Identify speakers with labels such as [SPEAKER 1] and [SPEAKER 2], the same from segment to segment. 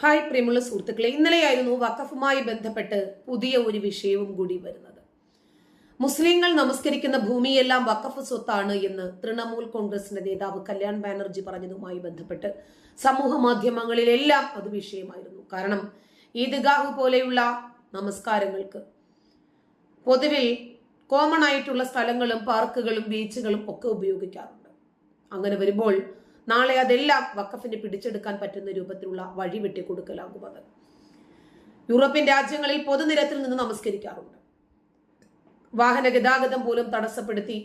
[SPEAKER 1] Hi പ്രിയമുള്ള സുഹൃത്തുക്കളെ ഇന്നലെയായിരുന്നു വഖഫുമായി ബന്ധപ്പെട്ട് പുതിയ ഒരു വിഷയവും കൂടി വരുന്നത്. മുസ്ലിങ്ങൾ നമസ്കരിക്കുന്ന ഭൂമിയെല്ലാം വഖഫ് സ്വത്താണ് എന്ന് തൃണമൂൽ കോൺഗ്രസിന്റെ നേതാവ് കല്യാൺ ബാനർജി പറഞ്ഞതുമായി ബന്ധപ്പെട്ട് സമൂഹ മാധ്യമങ്ങളിലെല്ലാം അത് വിഷയമായിരുന്നു. കാരണം ഈദ്ഗാഹ് പോലെയുള്ള നമസ്കാരങ്ങൾക്ക് പൊതുവിൽ കോമൺ ആയിട്ടുള്ള സ്ഥലങ്ങളും പാർക്കുകളും ബീച്ചുകളും ഒക്കെ ഉപയോഗിക്കാറുണ്ട്. അങ്ങനെ വരുമ്പോൾ നാളെ അതെല്ലാം വക്കഫിന് പിടിച്ചെടുക്കാൻ പറ്റുന്ന രൂപത്തിലുള്ള വഴി വെട്ടിക്കൊടുക്കലാകും അത് യൂറോപ്യൻ രാജ്യങ്ങളിൽ പൊതുനിരത്തിൽ നിന്ന് നമസ്കരിക്കാറുണ്ട്. വാഹന ഗതാഗതം പോലും തടസ്സപ്പെടുത്തി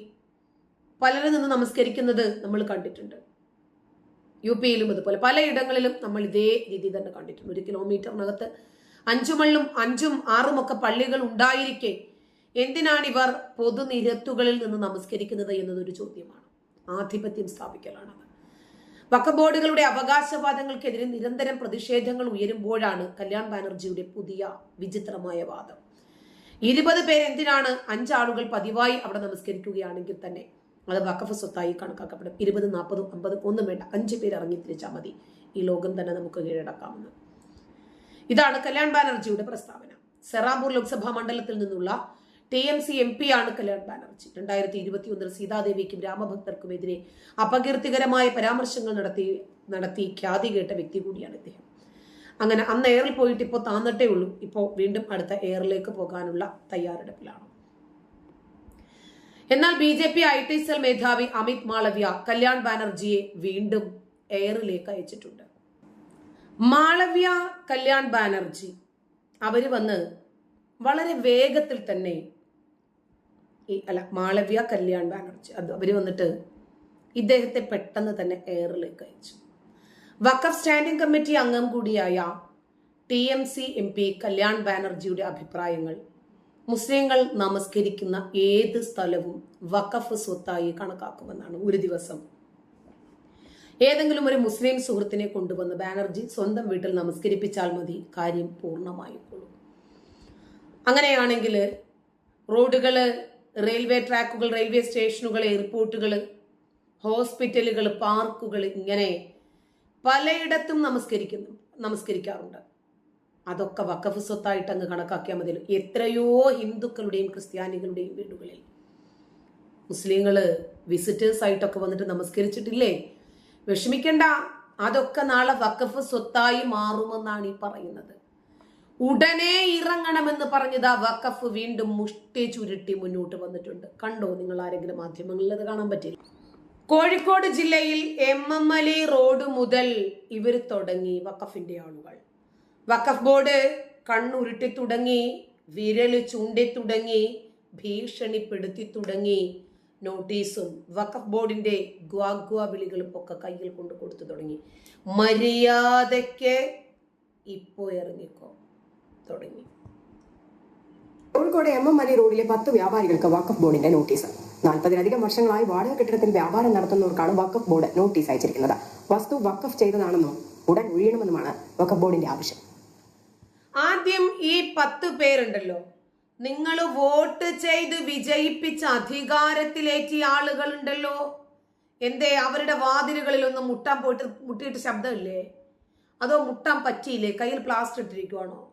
[SPEAKER 1] പലരിൽ നിന്ന് നമസ്കരിക്കുന്നത് നമ്മൾ കണ്ടിട്ടുണ്ട്. യു പിയിലും അതുപോലെ പലയിടങ്ങളിലും നമ്മൾ ഇതേ രീതി തന്നെ കണ്ടിട്ടുണ്ട്. ഒരു കിലോമീറ്ററിനകത്ത് അഞ്ചുമള്ളും അഞ്ചും ആറും ഒക്കെ പള്ളികൾ ഉണ്ടായിരിക്കെ എന്തിനാണ് ഇവർ പൊതുനിരത്തുകളിൽ നിന്ന് നമസ്കരിക്കുന്നത് എന്നതൊരു ചോദ്യമാണ്. ആധിപത്യം സ്ഥാപിക്കലാണത്. വക്ക ബോർഡുകളുടെ അവകാശവാദങ്ങൾക്കെതിരെ നിരന്തരം പ്രതിഷേധങ്ങൾ ഉയരുമ്പോഴാണ് കല്യാൺ ബാനർജിയുടെ പുതിയ വിചിത്രമായ വാദം. ഇരുപത് പേർ എന്തിനാണ് അഞ്ചാളുകൾ പതിവായി അവിടെ നമസ്കരിക്കുകയാണെങ്കിൽ തന്നെ അത് വക്കഫ് സ്വത്തായി കണക്കാക്കപ്പെടും. ഇരുപത് നാൽപ്പതും അമ്പതും ഒന്നും വേണ്ട. അഞ്ച് പേര് ഇറങ്ങി തിരിച്ചാൽ മതി. ഈ ലോകം തന്നെ നമുക്ക് കീഴടക്കാമെന്ന്. ഇതാണ് കല്യാൺ ബാനർജിയുടെ പ്രസ്താവന. സെറാമ്പൂർ ലോക്സഭാ മണ്ഡലത്തിൽ നിന്നുള്ള T M C M P ആണ് കല്യാൺ ബാനർജി. രണ്ടായിരത്തി ഇരുപത്തി ഒന്നിൽ സീതാദേവിക്കും രാമഭക്തർക്കുമെതിരെ അപകീർത്തികരമായ പരാമർശങ്ങൾ നടത്തി നടത്തി ഖ്യാതി കേട്ട വ്യക്തി കൂടിയാണ് ഇദ്ദേഹം. അങ്ങനെ അന്ന് എയറിൽ പോയിട്ട് ഇപ്പോൾ താന്നിട്ടേ ഉള്ളൂ. ഇപ്പോൾ വീണ്ടും അടുത്ത എയറിലേക്ക് പോകാനുള്ള തയ്യാറെടുപ്പിലാണ്. എന്നാൽ B J P I T cell മേധാവി അമിത് മാളവ്യ കല്യാൺ ബാനർജിയെ വീണ്ടും എയറിലേക്ക് അയച്ചിട്ടുണ്ട്. മാളവ്യ കല്യാൺ ബാനർജി അവർ വന്ന് വളരെ വേഗത്തിൽ തന്നെ ഈ അല്ല മാളവ്യ കല്യാൺ ബാനർജി അത് അവർ വന്നിട്ട് ഇദ്ദേഹത്തെ പെട്ടെന്ന് തന്നെ എയറിലേക്ക് അയച്ചു. വക്കഫ് സ്റ്റാൻഡിംഗ് കമ്മിറ്റി അംഗം കൂടിയായ T M C M P Kalyan ബാനർജിയുടെ അഭിപ്രായങ്ങൾ മുസ്ലിങ്ങൾ നമസ്കരിക്കുന്ന ഏത് സ്ഥലവും വക്കഫ് സ്വത്തായി കണക്കാക്കുമെന്നാണ് ഒരു ദിവസം. ഏതെങ്കിലും ഒരു മുസ്ലിം സുഹൃത്തിനെ കൊണ്ടുവന്ന് ബാനർജി സ്വന്തം വീട്ടിൽ നമസ്കരിപ്പിച്ചാൽ മതി കാര്യം പൂർണമായിക്കൊള്ളും അങ്ങനെയാണെങ്കിൽ റോഡുകൾ റെയിൽവേ ട്രാക്കുകൾ റെയിൽവേ സ്റ്റേഷനുകൾ എയർപോർട്ടുകൾ ഹോസ്പിറ്റലുകൾ പാർക്കുകൾ ഇങ്ങനെ പലയിടത്തും നമസ്കരിക്കുന്നു നമസ്കരിക്കാറുണ്ട്. അതൊക്കെ വഖഫ് സ്വത്തായിട്ട് അങ്ങ് കണക്കാക്കിയാൽ മതി എത്രയോ ഹിന്ദുക്കളുടെയും ക്രിസ്ത്യാനികളുടെയും വീടുകളിൽ മുസ്ലിങ്ങൾ വിസിറ്റേഴ്സ് ആയിട്ടൊക്കെ വന്നിട്ട് നമസ്കരിച്ചിട്ടില്ലേ? വിഷമിക്കണ്ട. അതൊക്കെ നാളെ വഖഫ് സ്വത്തായി മാറുമെന്നാണ് ഈ പറയുന്നത്. ഉടനെ ഇറങ്ങണമെന്ന് പറഞ്ഞത് ആ വഖഫ് വീണ്ടും മുഷ്ടി ചുരുട്ടി മുന്നോട്ട് വന്നിട്ടുണ്ട്. കണ്ടോ നിങ്ങൾ ആരെങ്കിലും മാധ്യമങ്ങളിൽ അത് കാണാൻ പറ്റില്ല കോഴിക്കോട് ജില്ലയിൽ എം എം അലി റോഡ് മുതൽ ഇവർ തുടങ്ങി വഖഫിന്റെ ആളുകൾ. വഖഫ് ബോർഡ് കണ്ണുരുട്ടി തുടങ്ങി വിരൽ ചൂണ്ടി തുടങ്ങി ഭീഷണിപ്പെടുത്തി തുടങ്ങി. നോട്ടീസും വഖഫ് ബോർഡിന്റെ ഗ്വാഗ്വ വിളികളും ഒക്കെ കയ്യിൽ കൊണ്ട് കൊടുത്തു തുടങ്ങി. മര്യാദയ്ക്ക് ഇപ്പോ ഇറങ്ങിക്കോ. തുടങ്ങി.
[SPEAKER 2] കോഴിക്കോട് എം എം മലി റോഡിലെ പത്ത് വ്യാപാരികൾക്ക് വക്കഫ് ബോർഡിന്റെ നോട്ടീസ്. നാൽപ്പതിലധികം വർഷങ്ങളായി വാടക കെട്ടിടത്തിൽ വ്യാപാരം നടത്തുന്നവർക്കാണ് വക്കഫ് ബോർഡ് നോട്ടീസ് അയച്ചിരിക്കുന്നത്. വസ്തു വക്കഫ് ചെയ്തതാണെന്നും ഉടൻ ഒഴിയണമെന്നുമാണ് വക്കഫ് ബോർഡിന്റെ ആവശ്യം.
[SPEAKER 1] ആദ്യം ഈ പത്ത് പേരുണ്ടല്ലോ. നിങ്ങൾ വോട്ട് ചെയ്ത് വിജയിപ്പിച്ച അധികാരത്തിലേറ്റിയ ആളുകളുണ്ടല്ലോ. എന്തേ അവരുടെ വാതിലുകളിൽ ഒന്ന് മുട്ടാൻ പോയിട്ട് മുട്ടിയിട്ട് ശബ്ദമില്ലേ? അതോ മുട്ടാൻ പറ്റിയില്ലേ? കയ്യിൽ പ്ലാസ്റ്റർ ഇട്ടിരിക്കുവാണോ?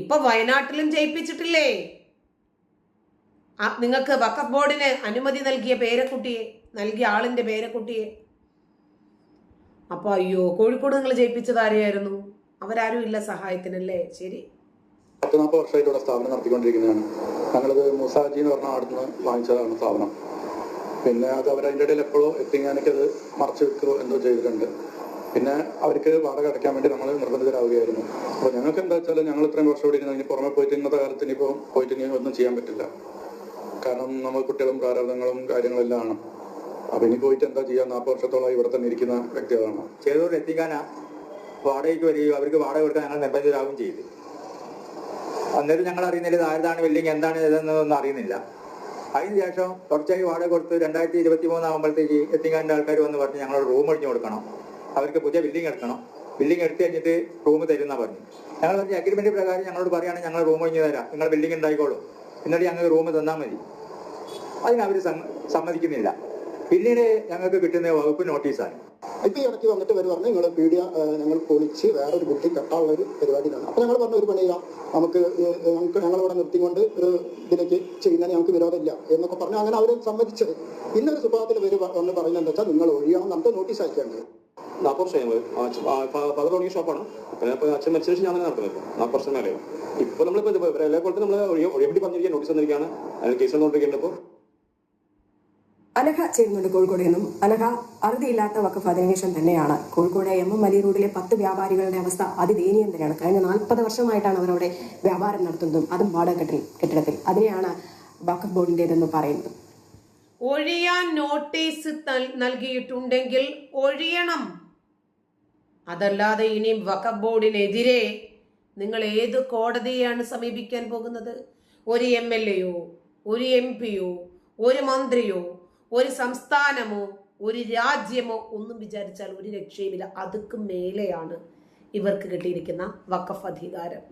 [SPEAKER 1] ഇപ്പൊ വയനാട്ടിലും ജയിപ്പിച്ചിട്ടില്ലേ? നിങ്ങൾക്ക് വഖഫ് ബോർഡിന് അനുമതി നൽകിയ പേരക്കുട്ടിയെ നൽകിയ ആളിന്റെ പേരക്കുട്ടിയെ. അപ്പൊ അയ്യോ കോഴിക്കോട് നിങ്ങൾ ജയിപ്പിച്ചത് ആരെയായിരുന്നു? അവരാരും ഇല്ല സഹായത്തിനല്ലേ? ശരി.
[SPEAKER 3] പത്ത് നാൽപ്പത് വർഷമായിട്ട് ഇവിടെ സ്ഥാപനം നടത്തിക്കൊണ്ടിരിക്കുന്നതാണ്. ഞങ്ങളത് മുസാജി എന്ന് പറഞ്ഞ അവിടെ വാങ്ങിച്ചതാണ് സ്ഥാപനം. പിന്നെ അത് അവരതിന്റെ ഇടയിൽ എപ്പോഴും എത്തിങ്ങാനൊക്കെ അത് മറച്ചു വെക്കുകയോ എന്തോ ചെയ്തിട്ടുണ്ട്. പിന്നെ അവർക്ക് വാടക അടയ്ക്കാൻ വേണ്ടി നമ്മൾ നിർബന്ധിതരാകുകയായിരുന്നു അപ്പോൾ ഞങ്ങൾക്ക് എന്താ വെച്ചാൽ ഞങ്ങൾ ഇത്രയും വർഷം ഇവിടെ ഇരുന്ന് ഇനി പുറമെ പോയിട്ട് ഇന്നത്തെ കാലത്ത് ഇനിയിപ്പോൾ പോയിട്ട് ഇനി ഒന്നും ചെയ്യാൻ പറ്റില്ല. കാരണം നമ്മൾ കുട്ടികളും പ്രാരാബ്ദങ്ങളും കാര്യങ്ങളെല്ലാം ആണ്. അപ്പം ഇനി പോയിട്ട് എന്താ ചെയ്യാൻ നാൽപ്പത് വർഷത്തോളം ഇവിടെ തന്നെ ഇരിക്കുന്ന വ്യക്തികളാണ്
[SPEAKER 4] ചെയ്തോട് എത്തിക്കാനാ? വാടകയ്ക്ക് വരികയും അവർക്ക് വാടക കൊടുക്കാൻ ഞങ്ങൾ നിർബന്ധിതരാകുകയും ചെയ്തു. അന്നേരം ഞങ്ങൾ അറിയുന്നില്ല ആരുതാണ് ബിൽഡിംഗ് എന്താണ് ഇതെന്നൊന്നും അറിയുന്നില്ല. അതിനുശേഷം തുടർച്ചയായി വാടക കൊടുത്ത് രണ്ടായിരത്തി ഇരുപത്തി മൂന്നാകുമ്പോഴത്തേക്ക് എത്തിക്കാന്റെ ആൾക്കാർ വന്ന് പറഞ്ഞ് ഞങ്ങളോട് റൂം ഒഴിഞ്ഞു കൊടുക്കണം. അവർക്ക് പുതിയ ബിൽഡിംഗ് എടുക്കണം. ബിൽഡിംഗ് എടുത്തു കഴിഞ്ഞിട്ട് റൂം തരുന്ന പറഞ്ഞു. ഞങ്ങൾ പറഞ്ഞ അഗ്രിമെന്റ് പ്രകാരം ഞങ്ങളോട് പറയുകയാണെങ്കിൽ ഞങ്ങൾ റൂം ഒഴിഞ്ഞു തരാം. നിങ്ങൾ ബിൽഡിംഗ് ഉണ്ടായിക്കോളൂ. എന്നിട്ട് ഞങ്ങൾക്ക് റൂം തന്നാൽ മതി. അവർ സമ്മതിക്കുന്നില്ല. പിന്നീട് ഞങ്ങൾക്ക് കിട്ടുന്ന വകുപ്പ് നോട്ടീസാണ്
[SPEAKER 5] ഇപ്പൊ ഇടയ്ക്ക് വന്നിട്ട് വരും പറഞ്ഞു നിങ്ങൾ പീഡിയ ഞങ്ങൾ പൊളിച്ച് വേറൊരു കുട്ടി കെട്ടാനുള്ള ഒരു പരിപാടിയിലാണ് അപ്പൊ ഞങ്ങൾ പറഞ്ഞു ഒരു പണിയില്ല നമുക്ക് ഞങ്ങൾക്ക് ഞങ്ങളിവിടെ നിർത്തിക്കൊണ്ട് ഒരു ഇതിലേക്ക് ചെയ്യുന്നതിന് ഞങ്ങൾക്ക് വിരോധമില്ല. എന്നൊക്കെ പറഞ്ഞു. അങ്ങനെ അവർ സമ്മതിച്ചത്. ഇന്നൊരു സുഭാഗത്തിൽ വരും വന്ന് പറയുന്നത് എന്താ വെച്ചാൽ നിങ്ങൾ ഒഴിയണം നമുക്ക് നോട്ടീസ് അയക്കേണ്ടത്
[SPEAKER 6] നാൽപ്പത് വർഷം ഞങ്ങൾ ഫാദർ തുടങ്ങിയ ഷോപ്പാണ് പിന്നെ ഇപ്പോൾ അച്ഛൻ മരിച്ച ശേഷം ഞാൻ തന്നെ നടത്തുന്നത് ഇപ്പോൾ നാൽപ്പത് വർഷം മേലെ ഇപ്പോൾ നമ്മളിപ്പോൾ ഇത് ഇവരെ പോലെ നമ്മൾ ഒഴിയ ഒഴിയപ്പെട്ടി പറഞ്ഞിരിക്കാൻ നോട്ടീസ് തന്നിരിക്കുകയാണ് അതിന് കേസ് വന്നുകൊണ്ടിരിക്കുന്നുണ്ട് ഇപ്പോൾ
[SPEAKER 2] അനഘ ചേരുന്നുണ്ട് കോഴിക്കോട് നിന്നും അനഘ അറുതിയില്ലാത്ത വക്കഫ് അധിനിവേശം തന്നെയാണ്. കോഴിക്കോട് എം എം അലി റോഡിലെ പത്ത് വ്യാപാരികളുടെ അവസ്ഥ അതിദയനീയം തന്നെയാണ്. കഴിഞ്ഞ നാൽപ്പത് വർഷമായിട്ടാണ് അവർ അവിടെ വ്യാപാരം നടത്തുന്നതും അതും വാടക കെട്ടിൽ കെട്ടിടത്തിൽ. അതിനെയാണ് വക്കഫ് ബോർഡിന്റെതെന്ന് പറയുന്നത്.
[SPEAKER 1] ഒഴിയാൻ നോട്ടീസ് നൽകിയിട്ടുണ്ടെങ്കിൽ ഒഴിയണം. അതല്ലാതെ ഇനി വഖഫ് ബോർഡിനെതിരെ നിങ്ങൾ ഏത് കോടതിയെയാണ് സമീപിക്കാൻ പോകുന്നത്? ഒരു എം എൽ എയോ ഒരു എം പിയോ ഒരു മന്ത്രിയോ ഒരു സംസ്ഥാനമോ ഒരു രാജ്യമോ ഒന്നും വിചാരിച്ചാൽ ഒരു രക്ഷയുമില്ല. അതുക്ക് മേലെയാണ് ഇവർക്ക് കിട്ടിയിരിക്കുന്ന വഖഫ് അധികാരം.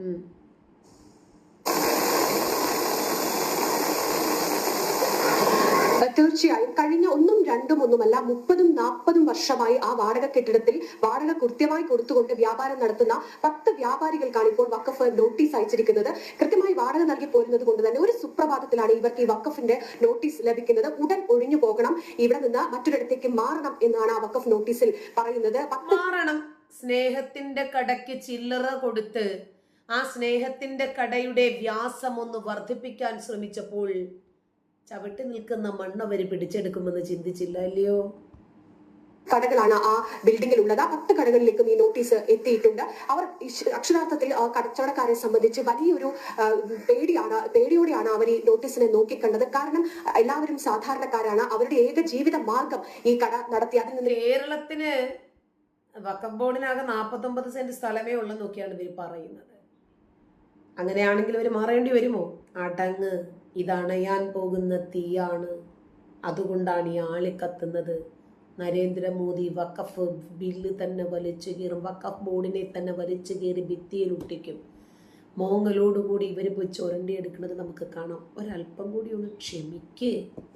[SPEAKER 7] തീർച്ചയായും കഴിഞ്ഞ ഒന്നും രണ്ടും ഒന്നുമല്ല മുപ്പതും നാൽപ്പതും വർഷമായി ആ വാടക കെട്ടിടത്തിൽ വാടക കൃത്യമായി കൊടുത്തുകൊണ്ട് വ്യാപാരം നടത്തുന്ന പത്ത് വ്യാപാരികൾക്കാണ് ഇപ്പോൾ വക്കഫ് നോട്ടീസ് അയച്ചിരിക്കുന്നത്. കൃത്യമായി വാടക നൽകി പോരുന്നത് കൊണ്ട് തന്നെ ഒരു സുപ്രഭാതത്തിലാണ് ഇവർക്ക് ഈ വക്കഫിന്റെ നോട്ടീസ് ലഭിക്കുന്നത്. ഉടൻ ഒഴിഞ്ഞു പോകണം. ഇവിടെ നിന്ന് മറ്റൊരിടത്തേക്ക് മാറണം എന്നാണ് ആ വക്കഫ് നോട്ടീസിൽ പറയുന്നത്.
[SPEAKER 1] മാറണം. സ്നേഹത്തിന്റെ കടയ്ക്ക് ചില്ലറ കൊടുത്ത് ആ സ്നേഹത്തിന്റെ കടയുടെ വ്യാസം ഒന്ന് വർദ്ധിപ്പിക്കാൻ ശ്രമിച്ചപ്പോൾ ചവിട്ടി നിൽക്കുന്ന മണ്ണ് അവർ പിടിച്ചെടുക്കുമെന്ന് ചിന്തിച്ചില്ല അല്ലയോ?
[SPEAKER 7] കടകളാണ് ആ ബിൽഡിംഗിൽ ഉള്ളത് ആ പത്ത് കടകളിലേക്കും ഈ നോട്ടീസ് എത്തിയിട്ടുണ്ട്. അവർ അക്ഷരാർത്ഥത്തിൽ ആ കച്ചവടക്കാരെ സംബന്ധിച്ച് വലിയൊരു പേടിയാണ് പേടിയോടെയാണ് അവർ ഈ നോട്ടീസിനെ നോക്കിക്കണ്ടത്. കാരണം എല്ലാവരും സാധാരണക്കാരാണ്. അവരുടെ ഏക ജീവിത മാർഗം ഈ കട നടത്തി. അതിൽ നിന്ന്
[SPEAKER 1] കേരളത്തിന് വക്കം ബോർഡിനാകെ നാൽപ്പത്തൊമ്പത് സെന്റ് സ്ഥലമേ ഉള്ളെന്നൊക്കെയാണ് ഇവർ പറയുന്നത്. അങ്ങനെയാണെങ്കിൽ ഇവർ മാറേണ്ടി വരുമോ? അടങ്ങ് ഇതണയാൻ പോകുന്ന തീയാണ്. അതുകൊണ്ടാണ് ഈ ആളി കത്തുന്നത്. നരേന്ദ്രമോദി വഖഫ് ബില്ല് തന്നെ വലിച്ചു കീറും. വഖഫ് ബോർഡിനെ തന്നെ വലിച്ചു കീറി ഭിത്തിയിൽ ഒട്ടിക്കും മോങ്ങലോടുകൂടി ഇവർ പോയി ചുരണ്ടിയെടുക്കുന്നത് നമുക്ക് കാണാം. ഒരല്പം കൂടി ഒന്ന് ക്ഷമിക്കേ.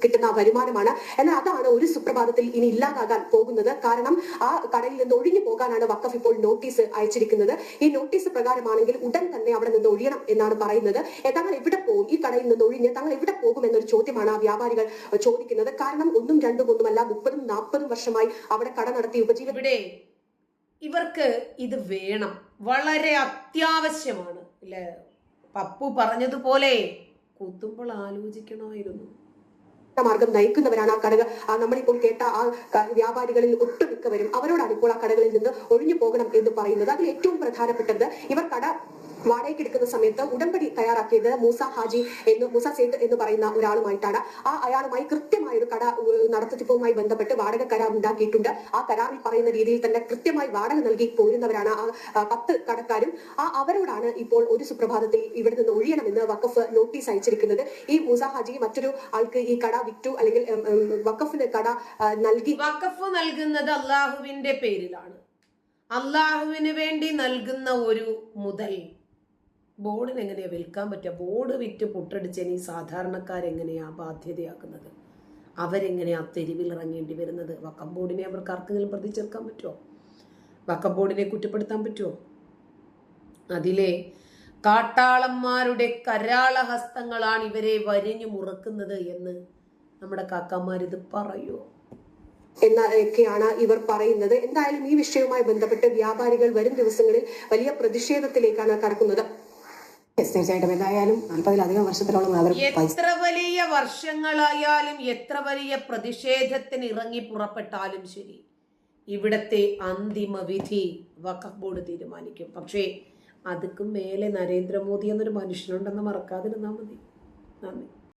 [SPEAKER 7] കിട്ടുന്ന വരുമാനമാണ്. എന്നാൽ അതാണ് ഒരു സുപ്രഭാതത്തിൽ ഇനി ഇല്ലാതാകാൻ പോകുന്നത്. കാരണം ആ കടയിൽ നിന്ന് ഒഴിഞ്ഞു പോകാനാണ് വക്കഫ് ഇപ്പോൾ നോട്ടീസ് അയച്ചിരിക്കുന്നത്. ഈ നോട്ടീസ് പ്രകാരമാണെങ്കിൽ ഉടൻ തന്നെ അവിടെ നിന്ന് ഒഴിയണം എന്നാണ് പറയുന്നത്. തങ്ങൾ എവിടെ പോകും? ഈ കടയിൽ നിന്ന് ഒഴിഞ്ഞ് തങ്ങൾ എവിടെ പോകും എന്നൊരു ചോദ്യമാണ് ആ വ്യാപാരികൾ ചോദിക്കുന്നത്. കാരണം ഒന്നും രണ്ടും ഒന്നുമല്ല മുപ്പതും നാൽപ്പതും വർഷമായി അവിടെ കട നടത്തി ഉപജീവനം
[SPEAKER 1] ഇവർക്ക് ഇത് വേണം. വളരെ അത്യാവശ്യമാണ്. ഇല്ലേ? പപ്പു പറഞ്ഞതുപോലെ കുത്തുമ്പോൾ ആലോചിക്കണമായിരുന്നു.
[SPEAKER 7] മാർഗം നയിക്കുന്നവരാണ് ആ കടകൾ. ആ നമ്മളിപ്പോൾ കേട്ട ആ വ്യാപാരികളിൽ ഒട്ടുമിക്കവരും അവരോടാണ് ഇപ്പോൾ ആ കടകളിൽ നിന്ന് ഒഴിഞ്ഞു പോകണം എന്ന് പറയുന്നത്. അതിൽ ഏറ്റവും പ്രധാനപ്പെട്ടത് ഇവർ കട വാടകയ്ക്ക് എടുക്കുന്ന സമയത്ത് ഉടമ്പടി തയ്യാറാക്കിയത് മൂസ ഹാജി എന്ന് മൂസ സേത്ത് എന്ന് പറയുന്ന ഒരാളുമായിട്ടാണ്. ആ അയാളുമായി കൃത്യമായ ഒരു കട നടത്തിപ്പുമായി ബന്ധപ്പെട്ട് വാടക കരാർ ഉണ്ടാക്കിയിട്ടുണ്ട്. ആ കരാറിൽ പറയുന്ന രീതിയിൽ തന്നെ കൃത്യമായി വാടക നൽകി പോരുന്നവരാണ് ആ പത്ത് കടക്കാരും. ആ അവരോടാണ് ഇപ്പോൾ ഒരു സുപ്രഭാതത്തിൽ ഇവിടെ നിന്ന് ഒഴിയണമെന്ന് വഖഫ് നോട്ടീസ് അയച്ചിരിക്കുന്നത്. ഈ മൂസ ഹാജി മറ്റൊരു ആൾക്ക് ഈ കട വിറ്റു അല്ലെങ്കിൽ വഖഫിന് കട നൽകി.
[SPEAKER 1] വഖഫ് നൽകുന്നത് അള്ളാഹുവിന്റെ പേരിലാണ്. അള്ളാഹുവിന് വേണ്ടി നൽകുന്ന ഒരു മുതൽ ബോർഡിന് എങ്ങനെയാ വിൽക്കാൻ പറ്റുക? ബോർഡ് വിറ്റ് പൊട്ടടിച്ചതിന് ഈ സാധാരണക്കാരെങ്ങനെയാ ബാധ്യതയാക്കുന്നത്? അവരെങ്ങനെയാ തെരുവിൽ ഇറങ്ങേണ്ടി വരുന്നത്? വക്കം ബോർഡിനെ അവർക്ക് ആർക്കെങ്കിലും പ്രതി ചേർക്കാൻ പറ്റുമോ വക്കം ബോർഡിനെ കുറ്റപ്പെടുത്താൻ പറ്റുമോ അതിലെ കാട്ടാളന്മാരുടെ കരാള ഹസ്തങ്ങളാണ് ഇവരെ വരിഞ്ഞു മുറക്കുന്നത് എന്ന് നമ്മുടെ കാക്കാമാരിത് പറയുമോ
[SPEAKER 7] എന്നൊക്കെയാണ് ഇവർ പറയുന്നത്. എന്തായാലും ഈ വിഷയവുമായി ബന്ധപ്പെട്ട് വ്യാപാരികൾ വരും ദിവസങ്ങളിൽ വലിയ പ്രതിഷേധത്തിലേക്കാണ് കടക്കുന്നത്.
[SPEAKER 2] തീർച്ചയായിട്ടും. എന്തായാലും നാൽപ്പതിലധികം പൈസ
[SPEAKER 1] എത്ര വലിയ വർഷങ്ങളായാലും എത്ര വലിയ പ്രതിഷേധത്തിന് ഇറങ്ങി പുറപ്പെട്ടാലും ശരി. ഇവിടത്തെ അന്തിമ വിധി വഖഫ് ബോർഡ് തീരുമാനിക്കും. പക്ഷേ അതുക്കും മേലെ നരേന്ദ്രമോദി എന്നൊരു മനുഷ്യനുണ്ടെന്ന് മറക്കാതിരുന്നാൽ മതി. നന്ദി.